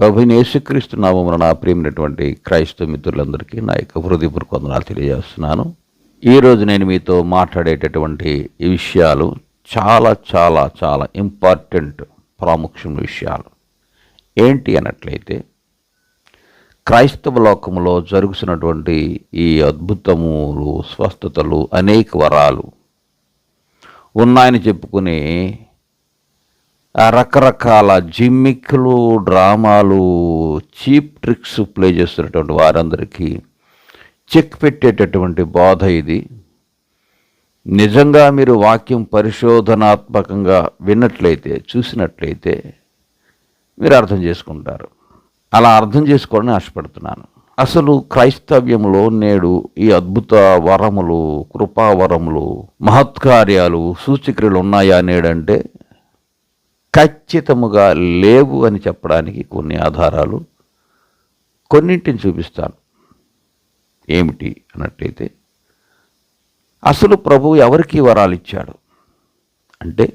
ప్రభుని యేసుక్రీస్తు నామమున నా ప్రియమైనటువంటి క్రైస్తవ మిత్రులందరికీ నా యొక్క హృదయపూర్వక వందనాలు తెలియజేస్తున్నాను. ఈరోజు నేను మీతో మాట్లాడేటటువంటి ఈ విషయాలు చాలా చాలా చాలా ఇంపార్టెంట్ ప్రాముఖ్యం విషయాలు. ఏంటి అన్నట్లయితే క్రైస్తవ లోకంలో జరుగుతున్నటువంటి ఈ అద్భుతములు స్వస్థతలు అనేక వరాలు ఉన్నాయని చెప్పుకునే రకరకాల జిమ్మిక్లు డ్రామాలు చీప్ ట్రిక్స్ ప్లే చేస్తున్నటువంటి వారందరికీ చెక్ పెట్టేటటువంటి బోధ ఇది. నిజంగా మీరు వాక్యం పరిశోధనాత్మకంగా విన్నట్లయితే చూసినట్లయితే మీరు అర్థం చేసుకుంటారు. అలా అర్థం చేసుకోవాలని ఆశపడుతున్నాను. అసలు క్రైస్తవ్యంలో నేడు ఈ అద్భుత వరములు కృపావరములు మహత్కార్యాలు సూచిక్రియలు ఉన్నాయా నేడంటే ఖచ్చితముగా లేవు అని చెప్పడానికి కొన్ని ఆధారాలు కొన్నింటిని చూపిస్తాను. ఏమిటి అన్నట్లయితే అసలు ప్రభు ఎవరికి వరాలు ఇచ్చాడు? అంటే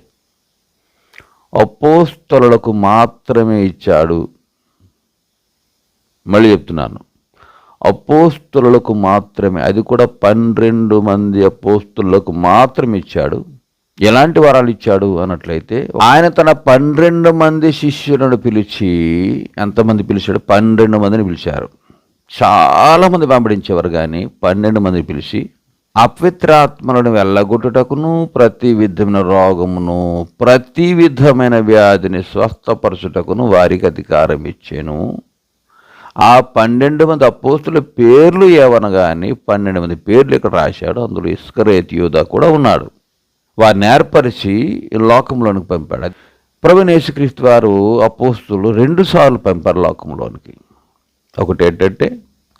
అపోస్తలకు మాత్రమే ఇచ్చాడు. మళ్ళీ చెప్తున్నాను. అపోస్తులకు మాత్రమే అది కూడా పన్నెండు మంది అపోస్తులకు మాత్రమే ఇచ్చాడు. ఎలాంటి వరాలు ఇచ్చాడు అన్నట్లయితే ఆయన తన పన్నెండు మంది శిష్యులను పిలిచి ఎంతమంది పిలిచాడు? పన్నెండు మందిని పిలిచారు. చాలామంది వెంబడించేవారు కానీ పన్నెండు మందిని పిలిచి అపవిత్రాత్మలను వెళ్ళగొట్టుటకును ప్రతి విధమైన రోగమును ప్రతి విధమైన వ్యాధిని స్వస్థపరచుటకును వారికి అధికారం ఇచ్చాను. ఆ పన్నెండు మంది అపోస్తుల పేర్లు ఏవనగాని పన్నెండు మంది పేర్లు ఇక్కడ రాశాడు. అందులో ఇస్కరేత్ యూదా కూడా ఉన్నాడు. వారిని ఏర్పరిచి లోకంలోనికి పంపాడు. ప్రభు యేసుక్రీస్తు వారు అపోస్తులు రెండుసార్లు పంపారు లోకంలోనికి. ఒకటి ఏంటంటే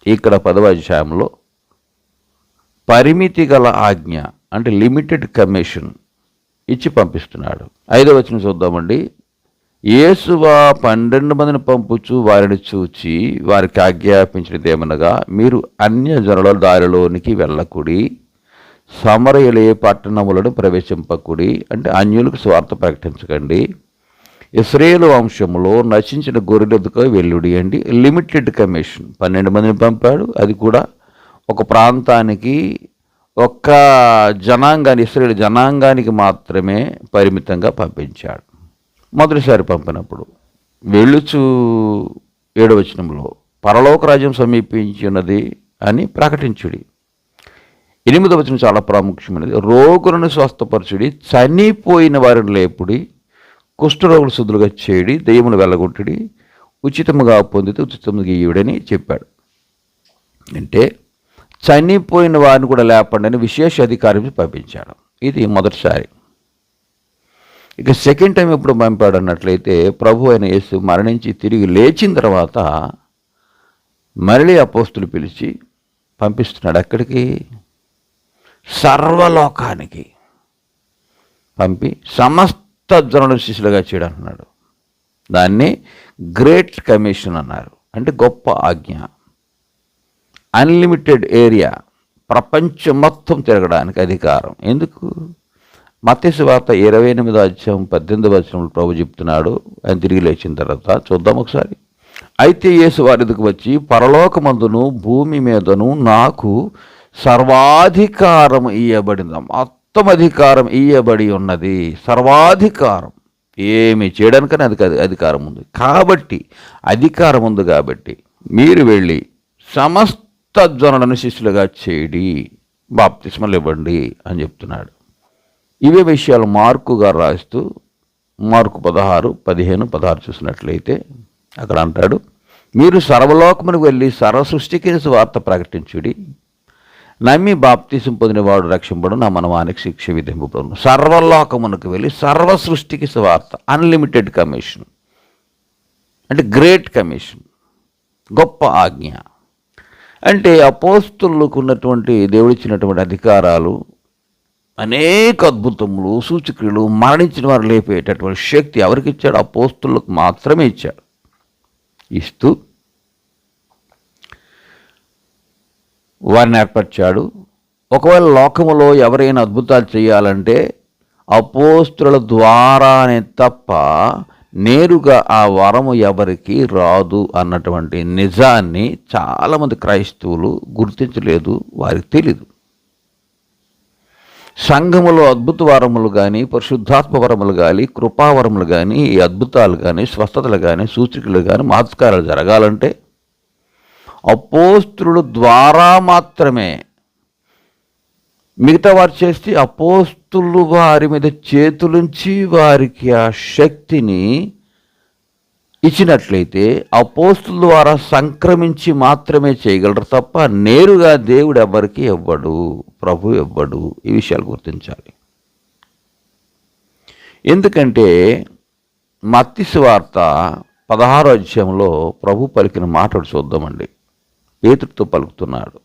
ఇక్కడ పదవ అధ్యాయంలో పరిమితి గల ఆజ్ఞ అంటే లిమిటెడ్ కమిషన్ ఇచ్చి పంపిస్తున్నాడు. ఐదో వచ్చిన చూద్దామండి. యేసువా పన్నెండు మందిని పంపుచు వారిని చూచి వారికి ఆజ్ఞాపించినది ఏమనగా మీరు అన్య జనుల దారిలోనికి వెళ్ళకుడి సమరయులే పట్టణములను ప్రవేశింపకుడి. అంటే అన్యులకు స్వార్థ ప్రకటించకండి. ఇస్రేలు వంశంలో నశించిన గొర్రెలకు వెల్లుడి అండి. Limited commission. పన్నెండు మందిని పంపాడు. అది కూడా ఒక ప్రాంతానికి ఒక్క జనాంగాన్ని ఇస్రేలు జనాంగానికి మాత్రమే పరిమితంగా పంపించాడు. మొదటిసారి పంపినప్పుడు వెళ్ళుచు ఏడవచనంలో. పరలోక రాజ్యం సమీపించినది అని ప్రకటించుడి. ఎనిమిదవ వచనం చాలా ప్రాముఖ్యమైనది. రోగులను స్వస్థపరచుడి చనిపోయిన వారిని లేపుడి కుష్ఠరోగులు శుద్ధులుగా చేయడి దెయ్యములు వెళ్ళగొట్టుడి ఉచితముగా పొందితే ఉచితముగా ఇయ్యుడని చెప్పాడు. అంటే చనిపోయిన వారిని కూడా లేపండి అని విశేష అధికారం పంపించాడు. ఇది మొదటిసారి. ఇక సెకండ్ టైం ఎప్పుడు పంపాడు అన్నట్లయితే ప్రభు అయిన యేసు మరణించి తిరిగి లేచిన తర్వాత మరలి అపోస్తులు పిలిచి పంపిస్తున్నాడు. అక్కడికి సర్వలోకానికి పంపి సమస్త జనుల శిష్యులుగా చేయడం దాన్ని గ్రేట్ కమిషన్ అన్నారు. అంటే గొప్ప ఆజ్ఞ. Unlimited area. ప్రపంచం మొత్తం తిరగడానికి అధికారం. ఎందుకు? మత్స్సు వార్త ఇరవై ఎనిమిదో అధ్యాయం పద్దెనిమిది వచనంలో ప్రభు చెప్తున్నాడు. ఆయన తిరిగి లేచిన తర్వాత చూద్దాం ఒకసారి. అయితే యేసు వారిదికి వచ్చి పరలోకమందును భూమి మీదను నాకు సర్వాధికారం ఇయ్యబడింది. మొత్తం అధికారం ఇయ్యబడి ఉన్నది. సర్వాధికారం. ఏమి చేయడానికని అది అధికారం ఉంది. కాబట్టి అధికారం ఉంది కాబట్టి మీరు వెళ్ళి సమస్త జనులను శిష్యులుగా చేయడి బాప్తిస్మలు ఇవ్వండి అని చెప్తున్నాడు. ఇవే విషయాలు మార్కుగా రాస్తూ మార్కు పదహారు పదిహేను పదహారు చూసినట్లయితే అక్కడ అంటాడు మీరు సర్వలోకమునికి వెళ్ళి సర్వ సృష్టికి వార్త ప్రకటించుడి. నమ్మి బాప్తీసం పొందినవాడు రక్షింపడు నా మనవానికి శిక్ష విధింపబడును. సర్వలోకమునకు వెళ్ళి సర్వ సృష్టికి వార్త అన్లిమిటెడ్ కమిషన్ అంటే గ్రేట్ కమిషన్ గొప్ప ఆజ్ఞ. అంటే అపోస్తులకు ఉన్నటువంటి దేవుడిచ్చినటువంటి అధికారాలు అనేక అద్భుతములు సూచక్రియలు మరణించిన వారు లేపేటటువంటి శక్తి ఎవరికి ఇచ్చాడు? అపోస్తులకు మాత్రమే ఇచ్చాడు. ఇస్తూ వారిని ఏర్పరిచాడు. ఒకవేళ లోకములో ఎవరైనా అద్భుతాలు చేయాలంటే అపోస్తుల ద్వారానే తప్ప నేరుగా ఆ వరము ఎవరికి రాదు అన్నటువంటి నిజాన్ని చాలామంది క్రైస్తవులు గుర్తించలేదు వారికి తెలీదు. సంఘములో అద్భుత వరములు కానీ పరిశుద్ధాత్మ వరములు కానీ కృపావరములు కానీ ఈ అద్భుతాలు కానీ స్వస్థతలు కానీ సూచికలు కానీ మహత్కారాలు జరగాలంటే అపోస్తుల ద్వారా మాత్రమే. మిగతా వారు చేస్తే అపోస్తులు వారి మీద చేతులుంచి వారికి ఆ శక్తిని ఇచ్చినట్లయితే అపోస్తుల ద్వారా సంక్రమించి మాత్రమే చేయగలరు తప్ప నేరుగా దేవుడు ఎవరికి ఇవ్వడు ప్రభు ఇవ్వడు. ఈ విషయాలు గుర్తించాలి. ఎందుకంటే మత్తిసు వార్త పదహారో అధ్యాయంలో ప్రభు పలికిన మాటలు చూద్దామండి. పేతుడితో పలుకుతున్నాడు.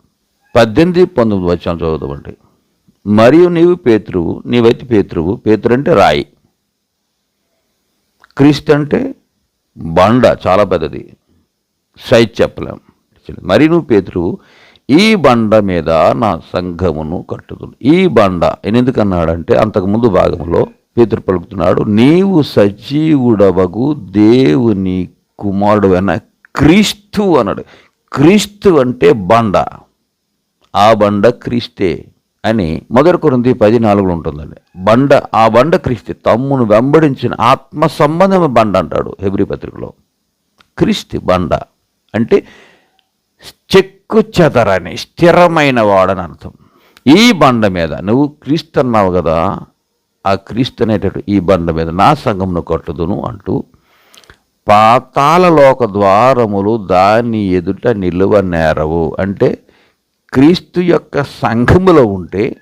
పద్దెనిమిది పంతొమ్మిది వచ్చాం చదువుతామండి మరియు నీవు పేతురువు నీవైతే పేతురువు పేతురు అంటే రాయి. క్రీస్తు అంటే బండ చాలా పెద్దది. సైజ్ చెప్పలేం. మరి నువ్వు పేతురువు ఈ బండ మీద నా సంఘమును కట్టుతుంది ఈ బండ ఎందుకన్నాడంటే అంతకుముందు భాగంలో పేతురు పలుకుతున్నాడు నీవు సజీవుడవగు దేవుని కుమారుడు అన్న క్రీస్తు అన్నాడు. క్రీస్తు అంటే బండ. ఆ బండ క్రీస్తే అని మొదటి కొరింది పది నాలుగులో ఉంటుందండి. బండ ఆ బండ క్రీస్తే. తమ్మును వెంబడించిన ఆత్మ సంబంధమైన బండ అంటాడు హెబ్రి పత్రికలో. క్రీస్తు బండ అంటే చెక్కు చెదరని స్థిరమైన వాడని అర్థం. ఈ బండ మీద నువ్వు క్రీస్తు అన్నావు కదా ఆ క్రీస్తు అనేటట్టు ఈ బండ మీద నా సంఘంను కట్టుదును అంటూ పాతాళలోక ద్వారములు దాని ఎదుట నిలువ నేరవు. అంటే క్రీస్తు యొక్క సంఘములో ఉంటే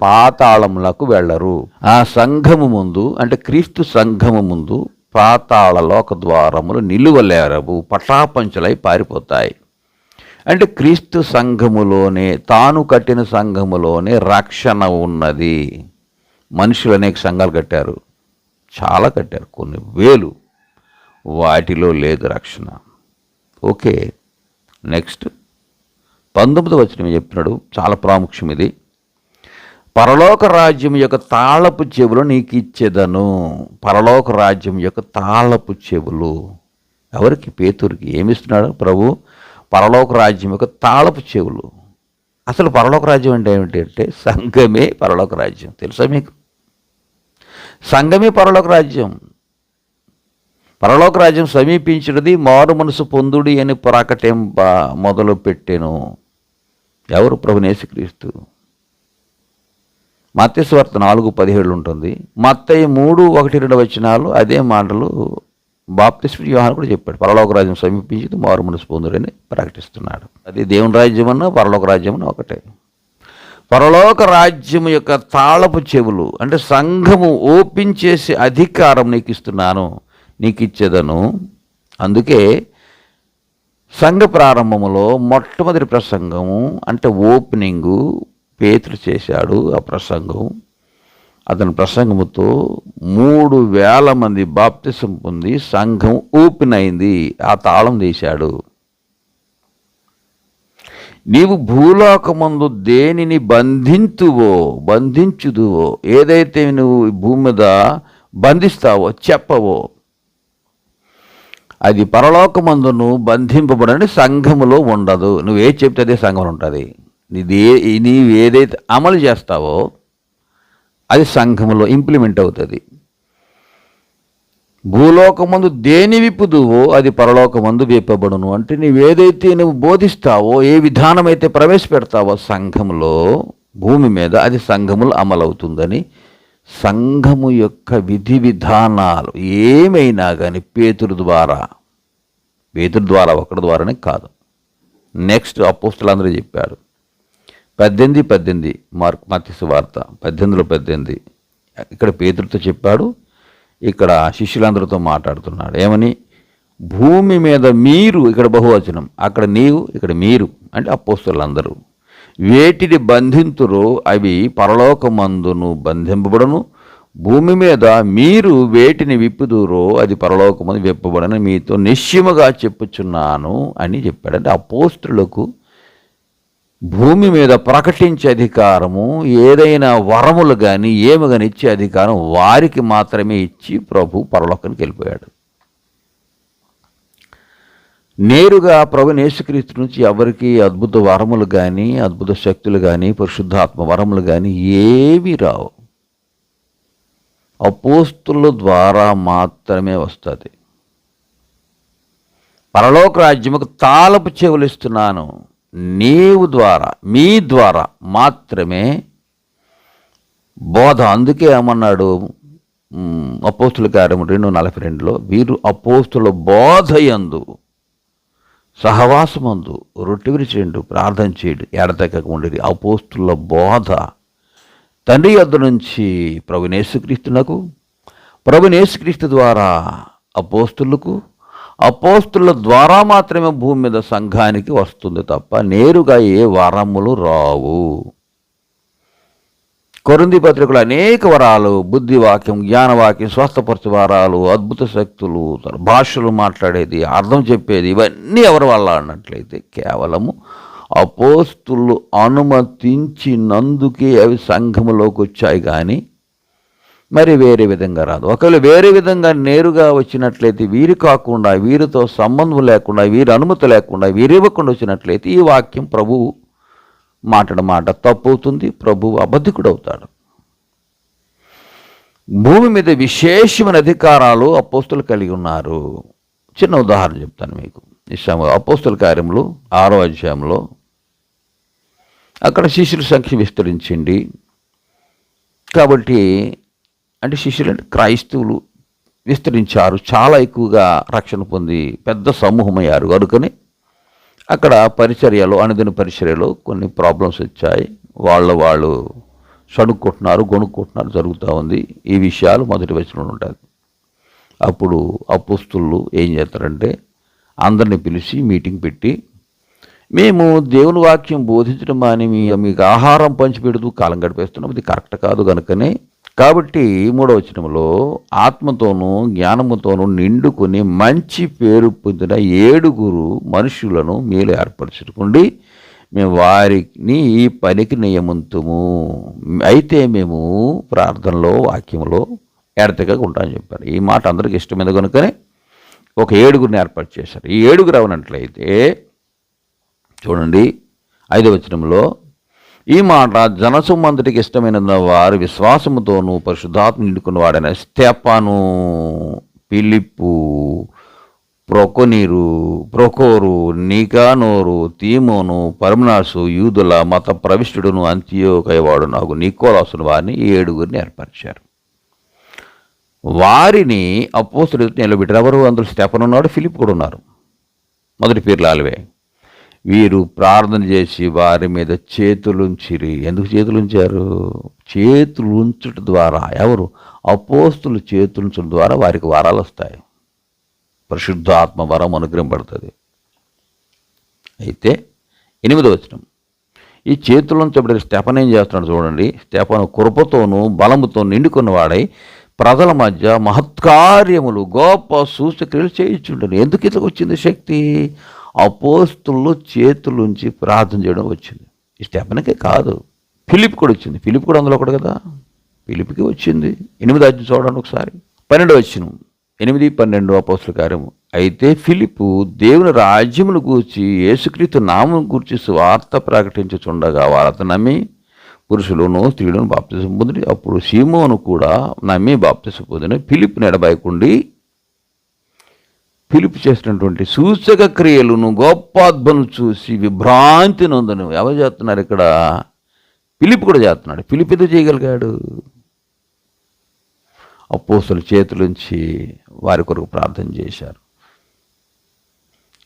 పాతాళములకు వెళ్ళరు. ఆ సంఘము ముందు అంటే క్రీస్తు సంఘము ముందు పాతాళ లోక ద్వారములు నిలువలేరవు పటాపంచులై పారిపోతాయి. అంటే క్రీస్తు సంఘములోనే తాను కట్టిన సంఘములోనే రక్షణ ఉన్నది. మనుషులు అనేక సంఘాలు కట్టారు. చాలా కట్టారు కొన్ని వేలు. వాటిలో లేదు రక్షణ. Okay next. పంతొమ్మిది వచ్చిన చెప్తున్నాడు చాలా ప్రాముఖ్యం ఇది. పరలోక రాజ్యం యొక్క తాళపు చెవులు నీకు ఇచ్చేదను. పరలోక రాజ్యం యొక్క తాళపు చెవులు. ఎవరికి? పేతురికి. ఏమిస్తున్నాడు ప్రభు? పరలోక రాజ్యం యొక్క తాళపు చెవులు. అసలు పరలోక రాజ్యం అంటే ఏమిటి అంటే సంఘమే పరలోక రాజ్యం. తెలుసా మీకు? సంఘమే పరలోక రాజ్యం. పరలోక రాజ్యం సమీపించినది మారు మనసు పొందుడి అని ప్రకటింప మొదలు పెట్టాను. ఎవరు ప్రభునేసుక్రీస్తు మత్స్యవార్త నాలుగు పదిహేడు ఉంటుంది. మత్తయ్య మూడు ఒకటి రెండు వచ్చినాలు అదే మాటలు బాప్తిస్మ వ్యూహాన్ని కూడా చెప్పాడు. పరలోక రాజ్యం సమీపించింది మారు మనసు పొందుడని ప్రకటిస్తున్నాడు. అది దేవుని రాజ్యం అన్న పరలోక రాజ్యం అన్న ఒకటే. పరలోక రాజ్యం యొక్క తాళపు చెవులు అంటే సంఘము ఓపెన్ చేసే అధికారం నీకు ఇస్తున్నాను. నీకు ఇచ్చేదను అందుకే సంఘ ప్రారంభములో మొట్టమొదటి ప్రసంగము అంటే ఓపెనింగు పేతులు చేశాడు ఆ ప్రసంగం. అతని ప్రసంగముతో మూడు వేల మంది బాప్తిసం పొంది సంఘం ఓపెన్ అయింది. ఆ తాళం తీశాడు. నీవు భూలోకమందు దేనిని బంధించువో బంధించుదువో ఏదైతే నువ్వు భూమి మీద బంధిస్తావో చెప్పవో అది పరలోకమందును బంధింపబడని సంఘములో ఉండదు. నువ్వు ఏది చెప్తే అదే సంఘంలో ఉంటుంది. నీది ఏ నీవు ఏదైతే అమలు చేస్తావో అది సంఘములో ఇంప్లిమెంట్ అవుతుంది. భూలోకమందు దేని విప్పుదువో అది పరలోకమందు విప్పబడును. అంటే నీవు ఏదైతే నువ్వు బోధిస్తావో ఏ విధానమైతే ప్రవేశపెడతావో సంఘములో భూమి మీద అది సంఘములో అమలవుతుందని సంఘము యొక్క విధి విధానాలు ఏమైనా కానీ పేతురు ద్వారా పేతురు ద్వారా ఒకటి ద్వారానే కాదు. నెక్స్ట్ అపోస్తులందరూ చెప్పాడు పద్దెనిమిది పద్దెనిమిది మార్క్ మత్స్సు వార్త పద్దెనిమిదిలో పద్దెనిమిది. ఇక్కడ పేతుడితో చెప్పాడు ఇక్కడ శిష్యులందరితో మాట్లాడుతున్నాడు. ఏమని? భూమి మీద మీరు ఇక్కడ బహువచనం అక్కడ నీవు ఇక్కడ మీరు అంటే అపోస్తులందరూ. వేటిని బంధింతురో అవి పరలోకమందును బంధింపబడను. భూమి మీద మీరు వేటిని విప్పుదూరో అది పరలోకమందు విప్పబడని. మీతో నిశ్చయముగా చెప్పుచున్నాను అని చెప్పాడు అంటే అపోస్తులకు భూమి మీద ప్రకటించే అధికారము ఏదైనా వరములు కానీ ఏమి కానీ ఇచ్చే అధికారం వారికి మాత్రమే ఇచ్చి ప్రభు పరలోకానికి వెళ్ళిపోయాడు. నేరుగా ప్రభు నేసుక్రీస్తు నుంచి ఎవరికి అద్భుత వరములు కానీ అద్భుత శక్తులు కానీ పరిశుద్ధాత్మ వరములు కానీ ఏవి రావు. అపోస్తుల ద్వారా మాత్రమే వస్తుంది. పరలోక రాజ్యముకు తాళపు చెవులిస్తున్నాను నీవు ద్వారా మీ ద్వారా మాత్రమే బోధ. అందుకే ఏమన్నాడు? అపోస్తుల కార్యము రెండు నలభై రెండులో వీరు అపోస్తుల బోధ ఎందు సహవాసమందు రొట్టె విరిచేయండు ప్రార్థన చేయండి ఎడతెక్కక ఉండేది అపోస్తుల బోధ తండ్రి యొద్ద నుంచి ప్రభునేసుక్రీస్తునకు ప్రభునేసుక్రీస్తు ద్వారా అపోస్తులకు అపోస్తుల ద్వారా మాత్రమే భూమి మీద సంఘానికి వస్తుంది తప్ప నేరుగా ఏ వరములు రావు. కొరింది పత్రికలు అనేక వరాలు బుద్ధివాక్యం జ్ఞానవాక్యం స్వస్థపరచు వరాలు అద్భుత శక్తులు భాషలు మాట్లాడేది అర్థం చెప్పేది ఇవన్నీ ఎవరి వల్ల అన్నట్లయితే కేవలము అపోస్తులు అనుమతించినందుకే అవి సంఘములోకి వచ్చాయి కానీ మరి వేరే విధంగా రాదు. ఒకవేళ వేరే విధంగా నేరుగా వచ్చినట్లయితే వీరు కాకుండా వీరితో సంబంధం లేకుండా వీరి అనుమతి లేకుండా వీరివ్వకుండా వచ్చినట్లయితే ఈ వాక్యం ప్రభువు మాటడ మాట తప్పు అవుతుంది ప్రభువు అబద్ధికుడవుతాడు. భూమి మీద విశేషమైన అధికారాలు అపోస్తులు కలిగి ఉన్నారు. చిన్న ఉదాహరణ చెప్తాను మీకు. ఇస్తాము అపోస్తుల కార్యములు ఆరో అధ్యాయంలో అక్కడ శిష్యుల సంఖ్య విస్తరించింది. కాబట్టి అంటే శిష్యులు అంటే క్రైస్తవులు విస్తరించారు చాలా ఎక్కువగా రక్షణ పొంది పెద్ద సమూహమయ్యారు. కనుకనే అక్కడ పరిచర్యలు అనుదిన పరిచర్యలో కొన్ని ప్రాబ్లమ్స్ వచ్చాయి. వాళ్ళ వాళ్ళు సడుక్కుంటున్నారు గొనుక్కుంటున్నారు జరుగుతూ ఉంది. ఈ విషయాలు మొదటి వచనంలో ఉంటుంది అప్పుడు అపోస్తులు ఏం చేస్తారంటే అందరిని పిలిచి మీటింగ్ పెట్టి మేము దేవుని వాక్యం బోధించడం అని మీ మీకు ఆహారం పంచిపెడుతూ కాలం గడిపేస్తున్నాం. ఇది కరెక్ట్ కాదు కనుకనే కాబట్టి మూడవ వచనంలో ఆత్మతోనూ జ్ఞానముతోనూ నిండుకొని మంచి పేరు పొందిన ఏడుగురు మనుషులను మీరు ఏర్పరచుకోండి. మేము వారిని ఈ పనికి నియమంతుము. అయితే మేము ప్రార్థనలో వాక్యంలో ఎడతెగక ఉంటామని చెప్పారు. ఈ మాట అందరికి ఇష్టమైన కనుకనే ఒక ఏడుగురిని ఏర్పాటు చేశారు. ఈ ఏడుగురు అవనట్లయితే చూడండి ఐదవ వచనంలో ఈ మాట జనసమంతటికి ఇష్టమైన వారు విశ్వాసముతోనూ పరిశుద్ధాత్మ నిండుకున్న వాడైన స్టెపాను పిలిప్పు ప్రొకొనీరు ప్రొకోరు నీకానోరు తీమోను పరమనాసు యూదుల మత ప్రవిష్టుడును అంత్యోకయవాడు నాకు నీకోలాసును వారిని ఈ ఏడుగురిని ఏర్పరిచారు. వారిని అపోసుడు నిలబెట్టారు. ఎవరు? అందులో స్టెఫన్ ఉన్నాడు ఫిలిప్ కూడా ఉన్నారు. మొదటి పేర్లు ఆలివే. వీరు ప్రార్థన చేసి వారి మీద చేతులుంచిరి. ఎందుకు చేతులుంచారు? చేతులు ఉంచుట ద్వారా. ఎవరు? అపోస్తులు చేతులుంచడం ద్వారా వారికి వరాలు వస్తాయి. పరిశుద్ధాత్మ వరం అనుగ్రహపడుతుంది. అయితే ఎనిమిదో వచనం. ఈ చేతులుంచబడిన స్టెపన్ ఏం చేస్తున్నాడు చూడండి. స్టెఫన్ కృపతోనూ బలముతో నిండుకున్నవాడై ప్రజల మధ్య మహత్కార్యములు గొప్ప సూచక్రియలు చేయించుంటాను ఎందుకు ఇతకు వచ్చింది శక్తి? అపోస్తులు చేతులుంచి ప్రార్థన చేయడం వచ్చింది. ఈ స్టెఫన్కే కాదు ఫిలిప్ కూడా వచ్చింది. ఫిలిప్ కూడా అందులో ఒకటి కదా? ఫిలిప్కి వచ్చింది. ఎనిమిది అధ్యయం చూడండి ఒకసారి. పన్నెండు వచ్చిన ఎనిమిది పన్నెండు అపోస్తుల కార్యము. అయితే ఫిలిపు దేవుని రాజ్యమును గూర్చి యేసుక్రీస్తు నామం గూర్చి స్వార్థ ప్రకటించుచుండగా వారత నమ్మి పురుషులను స్త్రీలను బాప్తిసం పొంది అప్పుడు సీమోను కూడా నమ్మి బాప్తిసం పొందిన ఫిలిప్ నెడబాయకుండి పిలుపు చేసినటువంటి సూచక క్రియలను గొప్ప చూసి విభ్రాంతి నొందను. ఎవరు చేస్తున్నారు ఇక్కడ? పిలుపు కూడా చేస్తున్నాడు. పిలుపు ఎందుకు చేయగలిగాడు? అపోస్తుల చేతులుంచి వారి కొరకు ప్రార్థన చేశారు.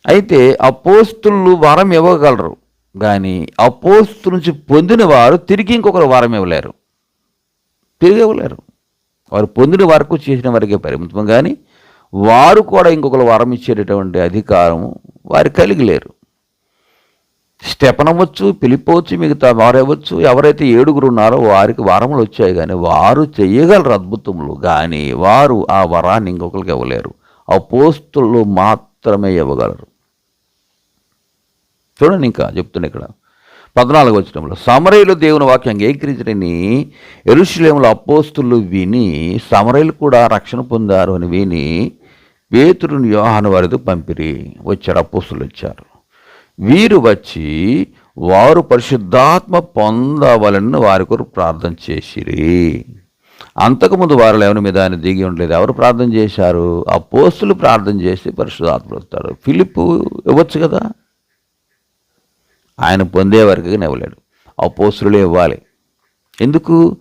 అయితే అపోస్తులు వరం ఇవ్వగలరు కానీ అపోస్తు నుంచి పొందిన వారు తిరిగి ఇంకొకరు వరం ఇవ్వలేరు. తిరిగి ఇవ్వలేరు. వారు పొందిన వరకు చేసిన వరకే పరిమితం కానీ వారు కూడా ఇంకొకరు వరం ఇచ్చేటటువంటి అధికారం వారు కలిగి లేరు. స్టెపన్ పిలిపోవచ్చు మిగతా వారవచ్చు ఎవరైతే ఏడుగురు ఉన్నారో వారికి వరములు వచ్చాయి కానీ వారు చేయగలరు అద్భుతములు. కానీ వారు ఆ వరాన్ని ఇంకొకరికి ఇవ్వలేరు. అపోస్తులు మాత్రమే ఇవ్వగలరు. చూడండి ఇంకా చెప్తున్నా ఇక్కడ. పద్నాలుగు వచ్చినంలో సమరయులు దేవుని వాక్యం అంగీకరించడని ఎరుషులేముల అపోస్తులు విని సమరయులు కూడా రక్షణ పొందారు అని విని పేతురుని యోహాను వారితో పంపిరి. వచ్చారు అపోస్తులు వచ్చారు. వీరు వచ్చి వారు పరిశుద్ధాత్మ పొందవలని వారి కొరకు ప్రార్థన చేసిరి. అంతకుముందు వారు ఎవరి మీద ఆయన దిగి ఉండలేదు. ఎవరు ప్రార్థన చేశారు? అపోస్తులు ప్రార్థన చేసి పరిశుద్ధాత్మ వస్తారు. ఫిలిప్ ఇవ్వచ్చు కదా? ఆయన పొందే వరకు ఇవ్వలేడు అపోస్తులే ఇవ్వాలి. ఎందుకు?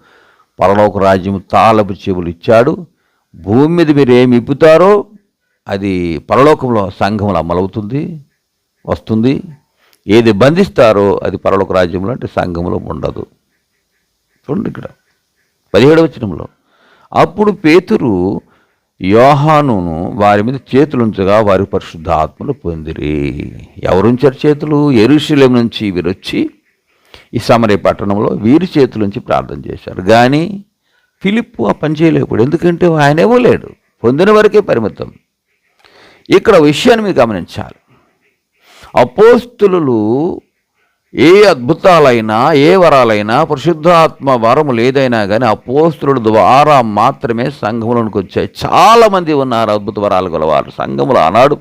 పరలోక రాజ్యం తాళపు చెవులు ఇచ్చాడు. భూమి మీద మీరు ఏమి ఇప్పుతారో అది పరలోకంలో సంఘంలో అమలవుతుంది వస్తుంది. ఏది బంధిస్తారో అది పరలోక రాజ్యంలో అంటే సంఘంలో ఉండదు. చూడండి ఇక్కడ పదిహేడవచనంలో అప్పుడు పేతురు యోహానును వారి మీద చేతులుంచగా వారి పరిశుద్ధ ఆత్మలు పొందిరి. ఎవరుంచారు చేతులు? ఎరుశీలం నుంచి వీరొచ్చి ఈ సమరే పట్టణంలో వీరి చేతులుంచి ప్రార్థన చేశారు. కానీ ఫిలిప్ ఆ పని చేయలేకపోయాడు. ఎందుకంటే ఆయన ఇవ్వలేడు పొందిన వరకే పరిమితం. ఇక్కడ విషయాన్ని మీరు గమనించాలి. అపోస్తులు ఏ అద్భుతాలైనా ఏ వరాలైనా పరిశుద్ధాత్మ వరములు ఏదైనా కానీ అపోస్తుల ద్వారా మాత్రమే సంఘంలోనికి వచ్చాయి. చాలామంది ఉన్నారు అద్భుత వరాలు గలవారు. సంఘములు ఆనాడు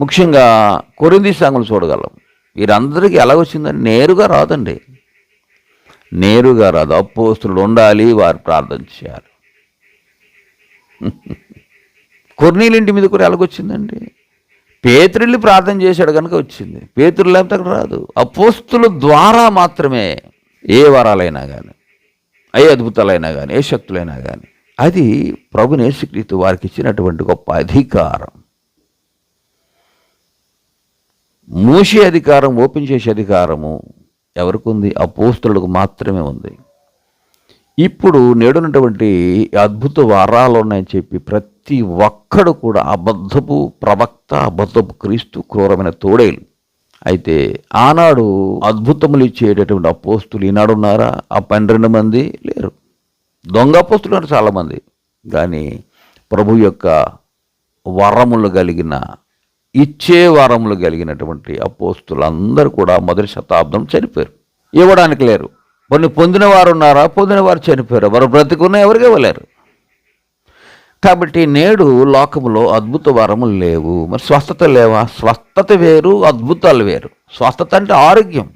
ముఖ్యంగా కొరింది సంఘం చూడగలం. వీరందరికీ ఎలా వచ్చిందని నేరుగా రాదండి. నేరుగా రాదు. అపోస్తులు ఉండాలి వారు ప్రార్థన చేయాలి. కొర్నీలింటి మీద కూడా ఎలాగొచ్చిందండి? పేతురిల్లి ప్రార్థన చేశాడు కనుక వచ్చింది. పేతురు లేకపోతే అక్కడ రాదు. అపోస్తుల ద్వారా మాత్రమే ఏ వరాలైనా కానీ ఏ అద్భుతాలైనా కానీ ఏ శక్తులైనా కానీ అది ప్రభు నేసుక్రీతు వారికి ఇచ్చినటువంటి గొప్ప అధికారం. మూసే అధికారం ఓపెన్ చేసే అధికారము ఎవరికి ఉంది? అపోస్తులకు మాత్రమే ఉంది. ఇప్పుడు నేడున్నటువంటి అద్భుత వారాలు ఉన్నాయని చెప్పి ప్రతి ఒక్కడు కూడా అబద్ధపు ప్రవక్త అబద్ధపు క్రీస్తు క్రూరమైన తోడేలు. అయితే ఆనాడు అద్భుతములు ఇచ్చేటటువంటి అపోస్తులు ఈనాడు ఉన్నారా ఆ పన్నెండు మంది లేరు. దొంగ అపోస్తులు ఉన్నారు చాలామంది కానీ ప్రభు యొక్క వరములు కలిగిన ఇచ్చే వరములు కలిగినటువంటి అపోస్తులు అందరూ కూడా మొదటి శతాబ్దం చనిపోయారు. ఇవ్వడానికి లేరు. కొన్ని పొందిన వారు ఉన్నారా? పొందిన వారు చనిపోయారు? వారు బ్రతికున్నా ఎవరికి ఇవ్వలేరు. కాబట్టి నేడు లోకములో అద్భుత వరములు లేవు. మరి స్వస్థత లేవా? స్వస్థత వేరు అద్భుతాలు వేరు. స్వస్థత అంటే ఆరోగ్యం.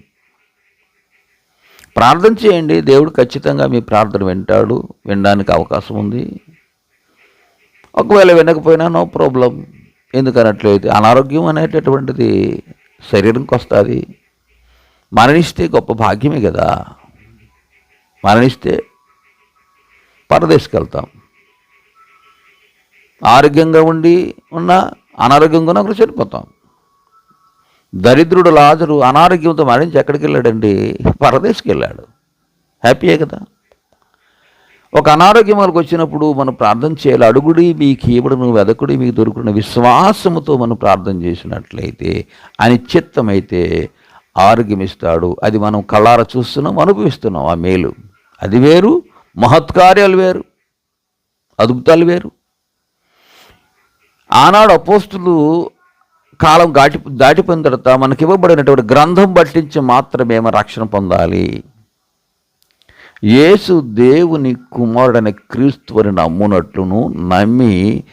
ప్రార్థన చేయండి. దేవుడు ఖచ్చితంగా మీ ప్రార్థన వింటాడు. వినడానికి అవకాశం ఉంది. ఒకవేళ వినకపోయినా నో ప్రాబ్లం. ఎందుకనట్లయితే అనారోగ్యం అనేటటువంటిది శరీరంకి వస్తుంది మరణిస్తే గొప్ప భాగ్యమే కదా. మరణిస్తే పరదేశకి వెళ్తాం ఆరోగ్యంగా ఉండి ఉన్న అనారోగ్యంగా ఉన్న ఒకరు చనిపోతాం. దరిద్రుడు లాజరు అనారోగ్యంతో మరణించి ఎక్కడికి వెళ్ళాడండి పరదేశకి వెళ్ళాడు హ్యాపీయే కదా? ఒక అనారోగ్యం వాళ్ళకి వచ్చినప్పుడు మనం ప్రార్థన చేయాలి. అడుగుడి మీకు ఇవ్వడును వెదకుడి మీకు దొరుకుడిన విశ్వాసముతో మనం ప్రార్థన చేసినట్లయితే అనిశ్చిత్తమైతే ఆరోగ్యం ఇస్తాడు అది మనం కళ్ళార చూస్తున్నాం అనుభవిస్తున్నాం ఆ మేలు. అది వేరు మహత్కార్యాలు వేరు అద్భుతాలు వేరు. ఆనాడు అపోస్తులు కాలం దాటి దాటిపోయిన తర్వాత మనకి ఇవ్వబడినటువంటి గ్రంథం పట్టించి మాత్రమే మనం రక్షణ పొందాలి. యేసు దేవుని కుమారుడైన క్రీస్తు అని నమ్మునట్లును నమ్మి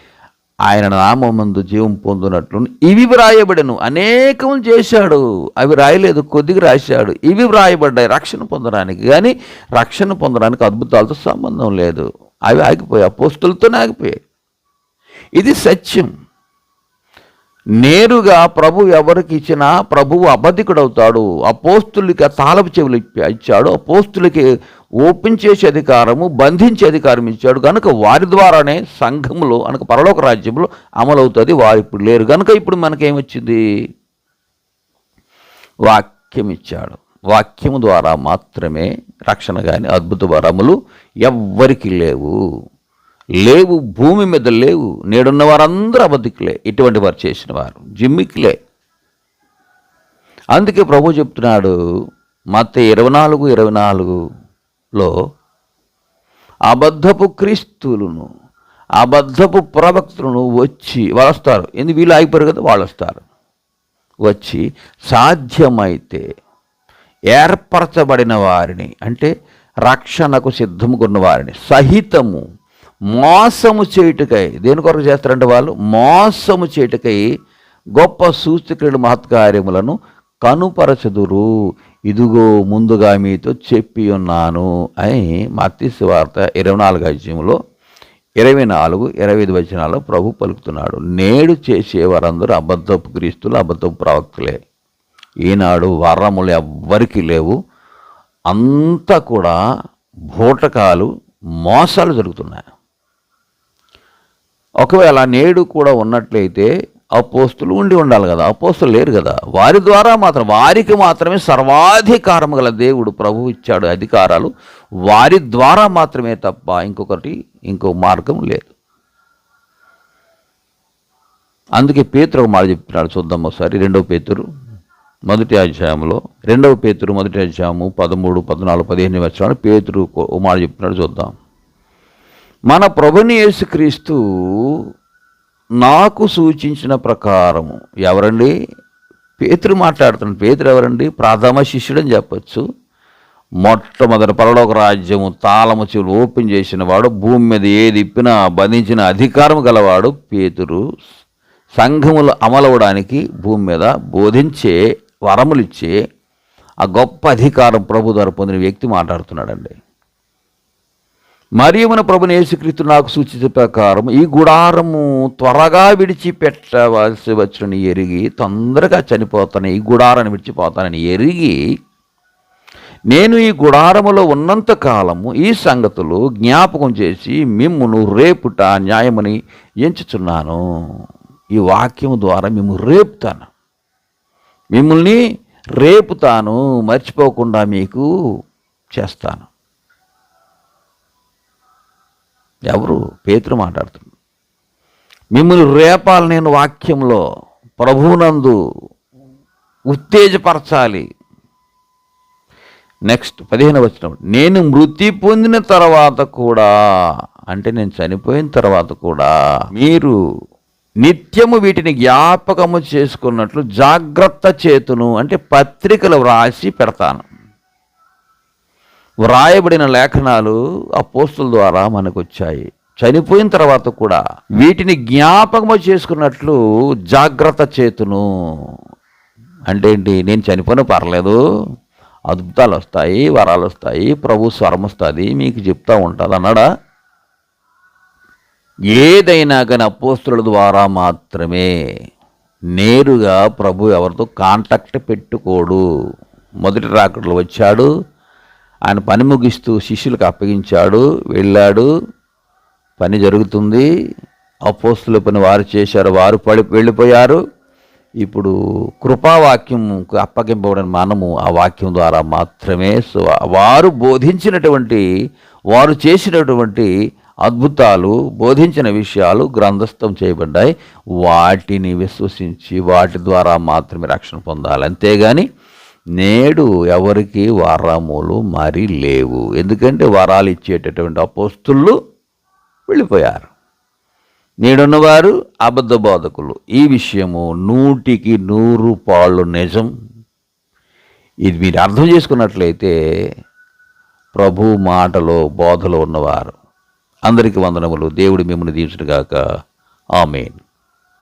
ఆయన నామందు జీవం పొందినట్లు ఇవి వ్రాయబడను. అనేకం చేశాడు. అవి రాయలేదు కొద్దిగా రాశాడు. ఇవి వ్రాయబడ్డాయి రక్షణ పొందడానికి. కానీ రక్షణ పొందడానికి అద్భుతాలతో సంబంధం లేదు. అవి ఆగిపోయాయి అపోస్తులతోనే ఆగిపోయాయి. ఇది సత్యం. నేరుగా ప్రభు ఎవరికి ఇచ్చినా ప్రభువు అబద్ధికుడవుతాడు. అపోస్తులకి తాళపు చెవులు ఇప్పి- ఇచ్చాడు. అపోస్తులకి ఓపెన్ చేసే అధికారము బంధించే అధికారం ఇచ్చాడు. కనుక వారి ద్వారానే సంఘంలో అనక పరలోక రాజ్యంలో అమలవుతుంది. వారు ఇప్పుడు లేరు. కనుక ఇప్పుడు మనకేమొచ్చింది? వాక్యం ఇచ్చాడు. వాక్యము ద్వారా మాత్రమే రక్షణ కానీ అద్భుత వరములు ఎవ్వరికి లేవు. లేవు భూమి మీద లేవు నేడున్న వారందరూ అబద్ధికులే. ఇటువంటి వారు చేసిన వారు జిమ్మికిలే. అందుకే ప్రభు చెప్తున్నాడు మత ఇరవై నాలుగు ఇరవై నాలుగులో అబద్ధపు క్రీస్తులను అబద్ధపు ప్రవక్తులను వచ్చి వాళ్ళు వస్తారు ఎందుకు? వీళ్ళు ఆగిపోయారు కదా వాళ్ళు వస్తారు. వచ్చి సాధ్యమైతే ఏర్పరచబడిన వారిని అంటే రక్షణకు సిద్ధముకున్న వారిని సహితము మోసము చేయుటకై దేని కొరకు చేస్తారంటే వాళ్ళు? మోసము చేయుటకై గొప్ప సూచక్రియలు మహత్కార్యములను కనుపరచదురు. ఇదిగో ముందుగా మీతో చెప్పి ఉన్నాను అని మత్తిస్ వార్త ఇరవై నాలుగు అధ్యయంలో ఇరవై నాలుగు ఇరవై ఐదు వచనాల్లో ప్రభు పలుకుతున్నాడు. నేడు చేసే వారందరూ అబద్ధపు క్రీస్తులు అబద్ధపు ప్రవక్తులే. ఈనాడు వరములు ఎవ్వరికీ లేవు. అంతా కూడా భూటకాలు మోసాలు జరుగుతున్నాయి. ఒకవేళ నేడు కూడా ఉన్నట్లయితే అపోస్తులు ఉండి ఉండాలి కదా అపోస్తులు లేరు కదా. వారి ద్వారా మాత్రం వారికి మాత్రమే సర్వాధికారము గల దేవుడు ప్రభు ఇచ్చాడు అధికారాలు. వారి ద్వారా మాత్రమే తప్ప ఇంకొకటి ఇంకో మార్గం లేదు. అందుకే పేతురు ఒక మాట చెప్తున్నాడు చూద్దాం ఒకసారి. రెండవ పేతురు మొదటి అధ్యాయంలో రెండవ పేతురు మొదటి అధ్యాయము పదమూడు పద్నాలుగు పదిహేను వచ్చాడు పేతురు ఒక మాట చెప్తున్నాడు చూద్దాం. మన ప్రభుని యేసుక్రీస్తు నాకు సూచించిన ప్రకారము. ఎవరండి? పేతురు మాట్లాడుతున్నాడు. పేతురు ఎవరండి? ప్రథమ శిష్యుడని చెప్పచ్చు. మొట్టమొదటి పరలోక రాజ్యము తాళము చెవులు ఓపెన్ చేసిన వాడు భూమి మీద ఏది ఇప్పినా బంధించిన అధికారం గలవాడు పేతురు. సంఘములు అమలవడానికి భూమి మీద బోధించే వరములిచ్చే ఆ గొప్ప అధికారం ప్రభు ద్వారా పొందిన వ్యక్తి మాట్లాడుతున్నాడండి. మరియమున ప్రభుని యేసుక్రీస్తు నాకు సూచించే ప్రకారం ఈ గుడారము త్వరగా విడిచిపెట్టవలసి వచ్చని ఎరిగి తొందరగా చనిపోతాను. ఈ గుడారాన్ని విడిచిపోతానని ఎరిగి నేను ఈ గుడారములో ఉన్నంత కాలము ఈ సంగతులు జ్ఞాపకం చేసి మిమ్మును రేపుట న్యాయమని ఎంచుచున్నాను. ఈ వాక్యం ద్వారా మేము రేపుతాను. మిమ్మల్ని రేపుతాను మర్చిపోకుండా మీకు చేస్తాను. ఎవరు? పేతురు మాట్లాడుతుంది మిమ్మల్ని రేపాలి నేను వాక్యంలో ప్రభువునందు ఉత్తేజపరచాలి. నెక్స్ట్ పదిహేను వచ్చిన నేను మృతి పొందిన తర్వాత కూడా అంటే నేను చనిపోయిన తర్వాత కూడా మీరు నిత్యము వీటిని జ్ఞాపకము చేసుకున్నట్లు జాగ్రత్త చేతును అంటే పత్రికలు వ్రాసి పెడతాను. వ్రాయబడిన లేఖనాలు ఆ పోస్టుల ద్వారా మనకు వచ్చాయి చనిపోయిన తర్వాత కూడా వీటిని జ్ఞాపకము చేసుకున్నట్లు జాగ్రత్త చేతును. అంటే ఏంటి? నేను చనిపోయిన పర్లేదు. అద్భుతాలు వస్తాయి వరాలు వస్తాయి ప్రభు స్వరం వస్తుంది మీకు చెప్తా ఉంటుంది అన్నాడా? ఏదైనా కానీ అపోస్తుల ద్వారా మాత్రమే. నేరుగా ప్రభు ఎవరితో కాంటాక్ట్ పెట్టుకోడు. మొదటి రాకడలో వచ్చాడు. ఆయన పని ముగిస్తూ శిష్యులకు అప్పగించాడు వెళ్ళాడు. పని జరుగుతుంది. అపోస్తుల పని వారు చేశారు వారు పడి వెళ్ళిపోయారు. ఇప్పుడు కృపావాక్యం అప్పగింపబడిన మనము ఆ వాక్యం ద్వారా మాత్రమే. సో వారు బోధించినటువంటి వారు చేసినటువంటి అద్భుతాలు బోధించిన విషయాలు గ్రంథస్థం చేయబడ్డాయి. వాటిని విశ్వసించి వాటి ద్వారా మాత్రమే రక్షణ పొందాలి. అంతేగాని నేడు ఎవరికి వరములు మరి లేవు. ఎందుకంటే వరాలు ఇచ్చేటటువంటి అపోస్తులు వెళ్ళిపోయారు. నేడున్నవారు అబద్ధ బోధకులు. ఈ విషయము నూటికి నూరు పాళ్ళు నిజం. ఇది మీరు అర్థం చేసుకున్నట్లయితే ప్రభు మాటలో బోధలో ఉన్నవారు. అందరికీ వందనములు. దేవుడు మిమ్మల్ని దీవించుగాక ఆమెన్.